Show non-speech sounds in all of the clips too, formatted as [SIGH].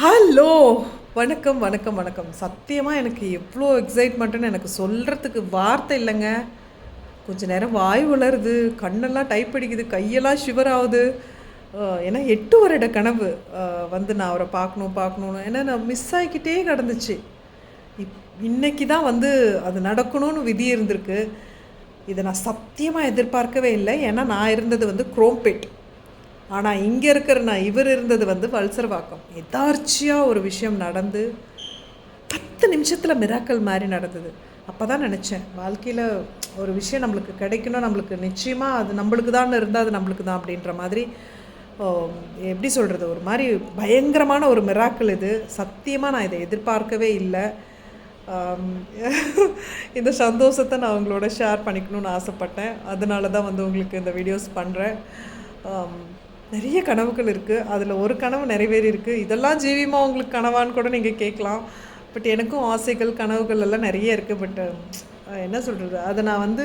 Hello. வணக்கம் வணக்கம் வணக்கம். சத்தியமாக எனக்கு எவ்வளோ எக்ஸைட்மெண்ட்டுன்னு எனக்கு சொல்கிறதுக்கு வார்த்தை இல்லைங்க. கொஞ்ச நேரம் வாய் உலருது கண்ணெல்லாம் டைப் அடிக்குது கையெல்லாம் ஷிவர் ஆகுது ஏன்னா எட்டு வருட கனவு. வந்து நான் அவரை பார்க்கணும் பார்க்கணுன்னு ஏன்னா நான் மிஸ் ஆகிக்கிட்டே கிடந்துச்சு. இப் இன்னைக்கு தான் வந்து அது நடக்கணும்னு விதி இருந்திருக்கு. இதை நான் சத்தியமாக எதிர்பார்க்கவே இல்லை. ஏன்னா நான் இருந்தது வந்து குரோம்பேட் ஆனால் இங்கே இருக்கிற நான் இவர் இருந்தது வந்து வல்சர்வாக்கம். எதார்ச்சியாக ஒரு விஷயம் நடந்து பத்து நிமிஷத்தில் மிராக்கல் மாதிரி நடந்தது. அப்போ தான் நினச்சேன் வாழ்க்கையில் ஒரு விஷயம் நம்மளுக்கு கிடைக்கணும் நம்மளுக்கு நிச்சயமாக அது நம்மளுக்கு தான் இருந்தால் அது நம்மளுக்கு தான் அப்படின்ற மாதிரி எப்படி சொல்கிறது ஒரு மாதிரி பயங்கரமான ஒரு மிராக்கள் இது. சத்தியமாக நான் இதை எதிர்பார்க்கவே இல்லை. இந்த சந்தோஷத்தை நான் உங்களோட ஷேர் பண்ணிக்கணும்னு ஆசைப்பட்டேன். அதனால தான் வந்து உங்களுக்கு இந்த வீடியோஸ் பண்ணுறேன் நிறைய கனவுகள் இருக்குது அதில் ஒரு கனவு நிறைவேறி இருக்குது இதெல்லாம் ஜீவியமாக உங்களுக்கு கனவான்னு கூட நீங்கள் கேட்கலாம். பட் எனக்கும் ஆசைகள் கனவுகள் எல்லாம் நிறைய இருக்குது பட் என்ன சொல்கிறது அதை நான் வந்து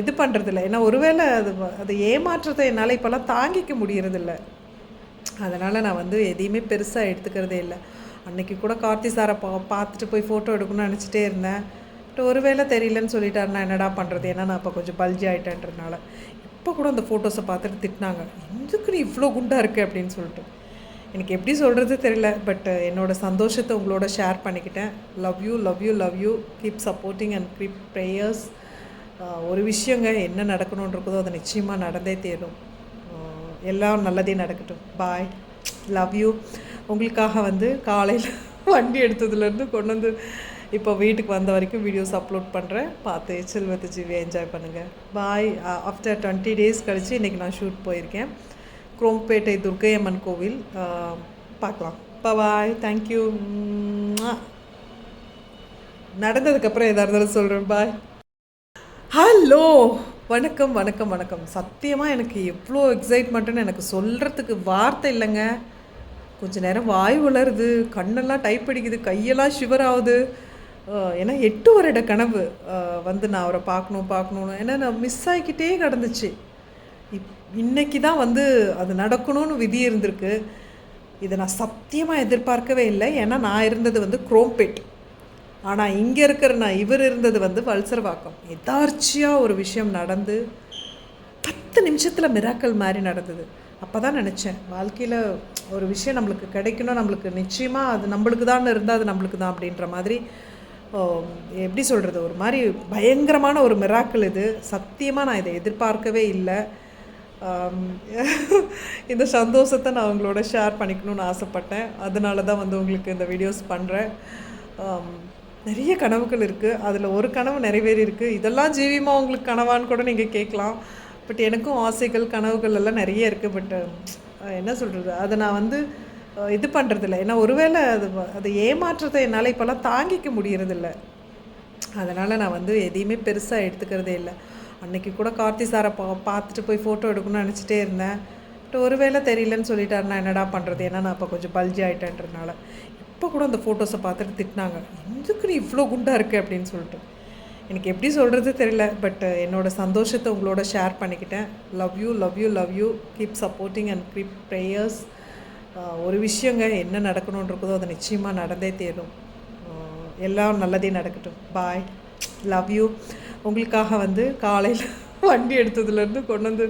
இது பண்ணுறதில்ல ஏன்னா ஒருவேளை அது அது ஏமாற்றத்தை என்னால் இப்போல்லாம் தாங்கிக்க முடியறதில்ல. அதனால் நான் வந்து எதையுமே பெருசாக எடுத்துக்கிறதே இல்லை. அன்னைக்கு கூட கார்த்தி சாரை பா பார்த்துட்டு போய் ஃபோட்டோ எடுக்கணும்னு நினச்சிட்டே இருந்தேன். பட் ஒருவேளை தெரியலன்னு சொல்லிட்டாருன்னா என்னடா பண்ணுறது ஏன்னா நான் இப்போ கொஞ்சம் பல்ஜி ஆகிட்டேன்றதுனால அப்போ கூட அந்த ஃபோட்டோஸை பார்த்துட்டு திட்டினாங்க. எதுக்கு நீ இவ்வளோ குண்டாக இருக்கு? அப்படின்னு சொல்லிட்டு. எனக்கு எப்படி சொல்கிறது தெரியல பட் என்னோடய சந்தோஷத்தை உங்களோட ஷேர் பண்ணிக்கிட்டேன். Love you love you love you keep supporting and keep prayers ஒரு விஷயங்க என்ன நடக்கணுன்றதோ அது நிச்சயமாக நடந்தே தேரும். எல்லாம் நல்லதே நடக்கட்டும். பாய் லவ் யூ உங்களுக்காக வந்து காலையில் வண்டி எடுத்ததுலேருந்து கொண்டு வந்து இப்போ வீட்டுக்கு வந்த வரைக்கும் வீடியோஸ் அப்லோட் பண்ணுறேன் பார்த்து செல்வத்து ஜீவியை என்ஜாய் பண்ணுங்கள் பாய் ஆஃப்டர் டுவெண்ட்டி டேஸ் கழித்து இன்றைக்கி நான் ஷூட் போயிருக்கேன். குரோம்பேட்டை துர்க்கையம்மன் கோவில். பார்க்கலாம் பார்க்கலாம். பாய் தேங்க்யூ நடந்ததுக்கப்புறம் எதாக இருந்தாலும் சொல்கிறேன் பாய் ஹலோ வணக்கம் வணக்கம் வணக்கம் சத்தியமாக எனக்கு எவ்வளோ எக்ஸைட்மெண்ட்டுன்னு எனக்கு சொல்கிறதுக்கு வார்த்தை இல்லைங்க கொஞ்ச நேரம் வாய் உலருது கண்ணெல்லாம் டைப் அடிக்குது கையெல்லாம் ஷிவர் ஆகுது ஏன்னா எட்டு வருட கனவு வந்து நான் அவரை பார்க்கணும் பார்க்கணுன்னு ஏன்னா நான் மிஸ் ஆகிக்கிட்டே கிடந்துச்சு. இப் இன்னைக்கு தான் வந்து அது நடக்கணும்னு விதி இருந்திருக்கு. இதை நான் சத்தியமாக எதிர்பார்க்கவே இல்லை. ஏன்னா நான் இருந்தது வந்து குரோம்பேட். ஆனால் இங்கே இருக்கிற நான் இவர் இருந்தது வந்து வல்சர்வாக்கம். எதார்ச்சியாக ஒரு விஷயம் நடந்து பத்து நிமிஷத்தில் மிராக்கல் மாதிரி நடந்தது. அப்போ தான் நினச்சேன் வாழ்க்கையில் ஒரு விஷயம் நம்மளுக்கு கிடைக்கணும் நம்மளுக்கு நிச்சயமாக அது நம்மளுக்கு தான் இருந்தால் அது நம்மளுக்கு தான் அப்படின்ற மாதிரி எப்படி சொல்கிறது ஒரு மாதிரி பயங்கரமான ஒரு மிராக்கள் இது. சத்தியமாக நான் இதை எதிர்பார்க்கவே இல்லை. [LAUGHS] இந்த சந்தோஷத்தை நான் உங்களோட ஷேர் பண்ணிக்கணும்னு ஆசைப்பட்டேன். அதனால தான் வந்து உங்களுக்கு இந்த வீடியோஸ் பண்ணுறேன் நிறைய கனவுகள் இருக்குது அதில் ஒரு கனவு நிறைவேறி இருக்குது இதெல்லாம் ஜீவியமாக உங்களுக்கு கனவான்னு கூட நீங்கள் கேட்கலாம். பட் எனக்கும் ஆசைகள் கனவுகள் எல்லாம் நிறைய இருக்குது பட் என்ன சொல்கிறது அதை நான் வந்து இது பண்ணுறதில்ல ஏன்னா ஒருவேளை அது அது ஏமாற்றத்தை என்னால் இப்போல்லாம் தாங்கிக்க முடியறதில்ல. அதனால் நான் வந்து எதையுமே பெருசாக எடுத்துக்கிறதே இல்லை. அன்றைக்கி கூட கார்த்தி சாரை பா பார்த்துட்டு போய் ஃபோட்டோ எடுக்கணும்னு நினச்சிட்டே இருந்தேன். பட் ஒருவேளை தெரியலன்னு சொல்லிட்டாரு நான் என்னடா பண்ணுறது ஏன்னா நான் இப்போ கொஞ்சம் பல்ஜி ஆகிட்டேன்றதுனால இப்போ கூட அந்த ஃபோட்டோஸை பார்த்துட்டு திட்டினாங்க. எதுக்கு நீ இவ்வளோ குண்டாக இருக்கு? அப்படின்னு சொல்லிட்டு. எனக்கு எப்படி சொல்கிறது தெரியல. பட் என்னோட சந்தோஷத்தை உங்களோட ஷேர் பண்ணிக்கிட்டேன். Love you love you love you keep supporting and keep prayers ஒரு விஷயங்க என்ன நடக்கணுன்றதோ அது நிச்சயமாக நடந்தே தேரும். எல்லாம் நல்லதே நடக்கட்டும். பாய் லவ் யூ உங்களுக்காக வந்து காலையில் [LAUGHS] வண்டி எடுத்ததுலேருந்து கொண்டு வந்து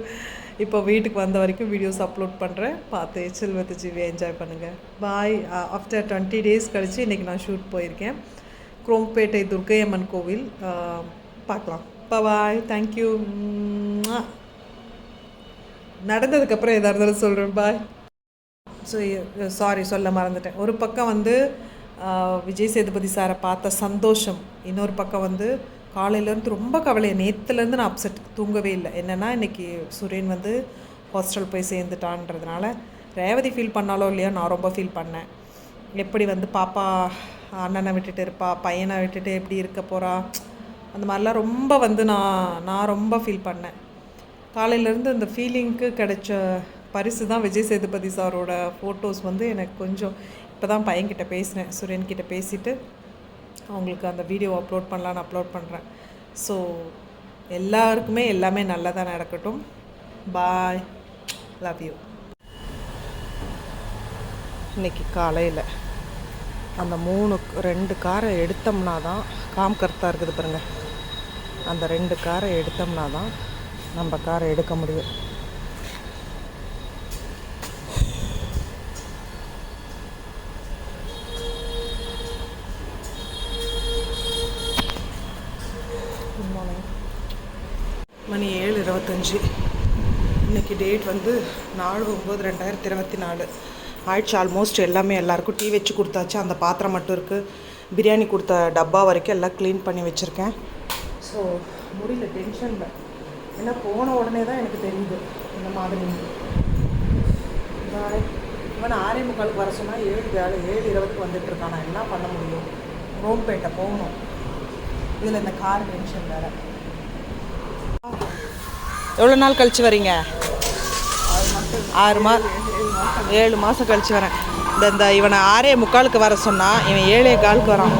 இப்போ வீட்டுக்கு வந்த வரைக்கும் வீடியோஸ் அப்லோட் பண்ணுறேன் பார்த்து செல்வத்து ஜீவியை என்ஜாய் பண்ணுங்கள் பாய் ஆஃப்டர் டுவெண்ட்டி டேஸ் கழித்து இன்றைக்கி நான் ஷூட் போயிருக்கேன். குரோம்பேட்டை துர்க்கையம்மன் கோவில். பார்க்கலாம். பார்க்கலாம் பாய் தேங்க்யூ நடந்ததுக்கப்புறம் எதாக இருந்தாலும் சொல்கிறேன் பாய் ஸோ சாரி uh, சொல்ல மறந்துட்டேன். ஒரு பக்கம் வந்து விஜய் சேதுபதி சாரை பார்த்த சந்தோஷம். இன்னொரு பக்கம் வந்து காலையிலேருந்து ரொம்ப கவலை நேற்றுலேருந்து நான் அப்செட் தூங்கவே இல்லை. என்னென்னா இன்றைக்கி சுரேன் வந்து ஹாஸ்டல் போய் சேர்ந்துட்டான்றதுனால ரேவதி ஃபீல் பண்ணாலோ இல்லையோ நான் ரொம்ப ஃபீல் பண்ணேன். எப்படி வந்து பாப்பா அண்ணனை விட்டுட்டு இருப்பா பையனை விட்டுட்டு எப்படி இருக்க போகிறா அந்த மாதிரிலாம் ரொம்ப வந்து நான் நான் ரொம்ப ஃபீல் பண்ணேன். காலையிலேருந்து அந்த ஃபீலிங்க்கு கிடைச்ச பரிசு தான் விஜய் சேதுபதி சாரோட ஃபோட்டோஸ் வந்து எனக்கு கொஞ்சம் இப்போ தான் பையன்கிட்ட பேசினேன் சுரேன் கிட்ட பேசிட்டு அவங்களுக்கு அந்த வீடியோ அப்லோட் பண்ணலான்னு அப்லோட் பண்ணுறேன் ஸோ எல்லாருக்குமே எல்லாமே நல்லதாக நடக்கட்டும். பாய் லவ் யூ இன்னைக்கு காலையில் அந்த மூணு ரெண்டு காரை எடுத்தோம்னா தான் காம் கருத்தாக இருக்குது பாருங்கள் அந்த ரெண்டு காரை எடுத்தோம்னா தான் நம்ம காரை எடுக்க முடியும் குட் மார்னிங் மணி ஏழு இருபத்தஞ்சி. இன்றைக்கி டேட் வந்து நாலு ஒம்பது ரெண்டாயிரத்தி இருபத்தி நாலு. ஆயிடுச்சு ஆல்மோஸ்ட் எல்லாமே. எல்லாருக்கும் டீ வச்சு கொடுத்தாச்சு. அந்த பாத்திரம் மட்டும் இருக்குது பிரியாணி கொடுத்த டப்பா வரைக்கும் எல்லாம் க்ளீன் பண்ணி வச்சுருக்கேன். ஸோ முடியல. டென்ஷனில் ஏன்னா போன உடனே தான் எனக்கு தெரியுது இந்த மாதிரி. இவன் ஆறே முக்காலுக்கு வர சொன்னால் ஏழு வேலை ஏழு இருபதுக்கு வந்துட்டு இருக்கான். நான் என்ன பண்ண முடியும்? ரோம்பேட்டை போகணும். இதில் இந்த கார் டென்ஷன் வேறு. எவ்வளோ நாள் கழிச்சு வரீங்க? ஆறு மா ஏழு மாதம் கழிச்சு வரேன். இந்த இந்த இவனை ஆறே முக்காலுக்கு வர சொன்னால் இவன் ஏழே காலுக்கு வரான்.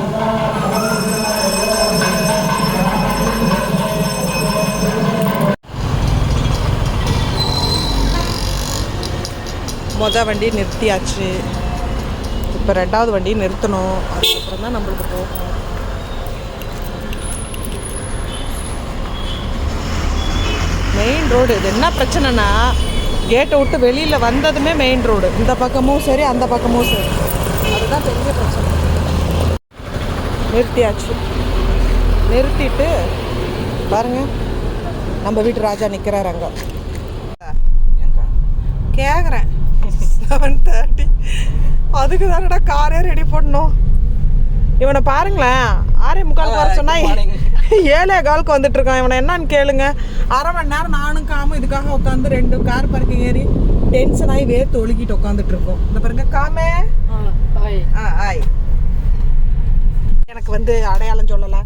மொதல் வண்டி நிறுத்தியாச்சு. இப்போ ரெண்டாவது வண்டி நிறுத்தணும். அதுக்கப்புறம் தான் நம்மளுக்கு போகணும் மெயின் ரோடு இது. என்ன பிரச்சனைனா கேட்டை விட்டு வெளியில் வந்ததுமே மெயின் ரோடு இந்த பக்கமும் சரி அந்த பக்கமும் சரி. அதுதான் பெரிய பிரச்சனை. நிறுத்தியாச்சு. நிறுத்திட்டு பாருங்க. நம்ம வீட்டு ராஜா நிற்கிறார் அங்கே. கேட்குறேன் செவன் தேர்ட்டி அதுக்கு தானடா காரே ரெடி பண்ணணும் இவனை பாருங்களேன். ஆறே முக்கால் வர சொன்னா [LAUGHS] ஏழே காலுக்கு வந்துட்டு இருக்கான் இவனை என்னன்னு கேளுங்க. அரை மணி நேரம் நானும் காம இதுக்காக உட்காந்து ரெண்டு கார் பார்க்கிங் ஏறி டென்ஷன் ஆகி வேர்த்து ஒழுகிட்டு உட்காந்துட்டு இருக்கோம் இந்த பாருங்க காமே. ஆ ஆய் எனக்கு வந்து அடையாளம் சொல்லலை.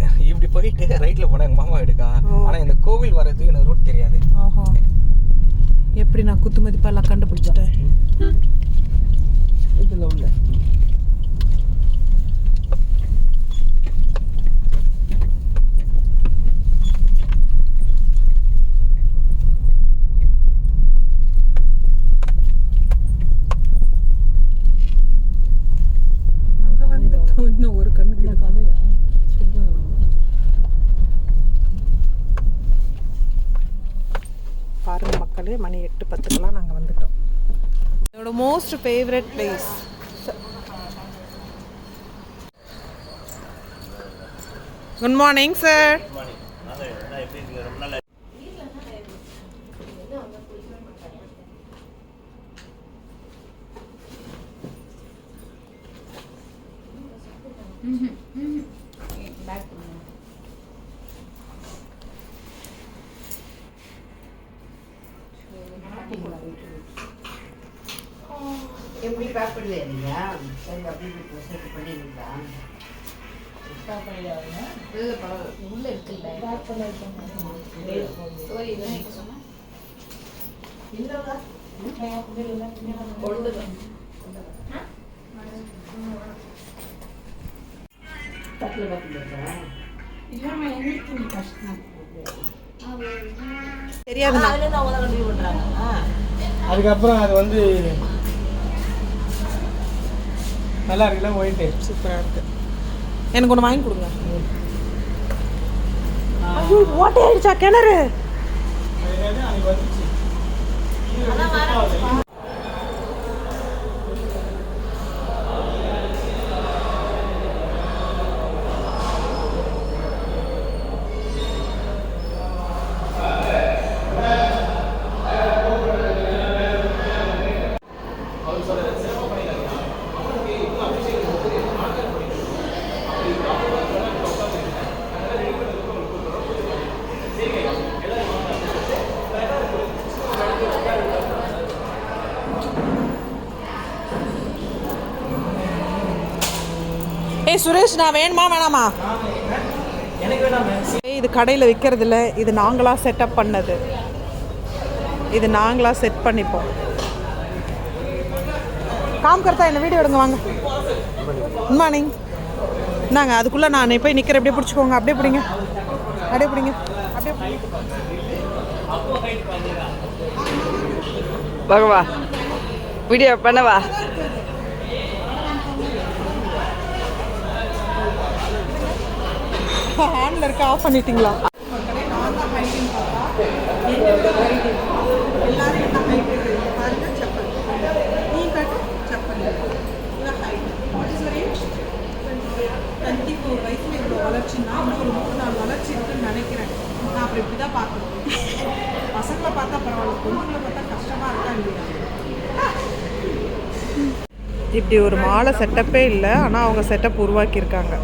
[LAUGHS] இப்படி போயிட்டு ரைட்ல போனா எங்க மாமா வீடுக்கா ஓ. ஆனா இந்த கோவில் வர்றதுக்கு எனக்கு ரூட் தெரியாது. ஓஹோ எப்படி நான் குத்து மதிப்பெல்லாம் கண்டுபிடிச்சிட்டேன்? [LAUGHS] இதுல உள்ள அங்கே வந்துட்டோம் இன்னும் ஒரு கண்ணுக்கு இது மக்களே மணி எட்டு பத்துக்கெல்லாம் நாங்கள் வந்துட்டோம். என்னோட most favourite place good morning sir எப்படி பேக் பண்ணலையா சரி அப்படி செட் பண்ணிருந்தா இல்ல பரவாயில்ல. உள்ள இருக்குல்ல பேக் தெரியாதுண்ணா அதுக்கப்புறம் அது வந்து நல்லா இருக்குல்ல ஒயிட்டு சூப்பராக இருக்கு. எனக்கு ஒன்று வாங்கி கொடுங்க. ஐயோ ஓட்டை ஆயிடுச்சா கிணறு? சுரேஷ் நான் வேணுமா வேணாமா? இது கடையில் விற்கிறது இல்லை. இது நாங்களாக செட்டப் பண்ணது. இது நாங்களாக செட் பண்ணிப்போம். காம் கர்த்தா என்ன வீடியோ எடுங்க வாங்க. குட் மார்னிங் இந்தாங்க அதுக்குள்ளே நான் போய் நிற்கிறேன் அப்படியே பிடிச்சிக்கோங்க. அப்படியே பிடிங்க. அப்படியே பிடிங்க. அப்படியே பிடிங்க. பகவா வீடியோ பண்ணவா ஹேண்டில் இருக்க ஆஃப் பண்ணிட்டீங்களா எல்லாரும் என்ன ஹைட் பாருங்க செப்பல் நீ கட்டு செப்பல் இதான் height what is range twenty four வயசில் இவ்வளோ வளர்ச்சின்னா இன்னும் ஒரு மூணு நாள் வளர்ச்சி இருக்குன்னு நினைக்கிறேன் நான் அப்புறம் இப்படி தான் பார்க்கணும் பசங்களை பார்த்தா பரவாயில்ல பொண்ணுங்களை பார்த்தா கஷ்டமாக இருக்கா இல்லையா இப்படி ஒரு மாலை செட்டப்பே இல்லை ஆனால் அவங்க செட்டப் உருவாக்கியிருக்காங்க.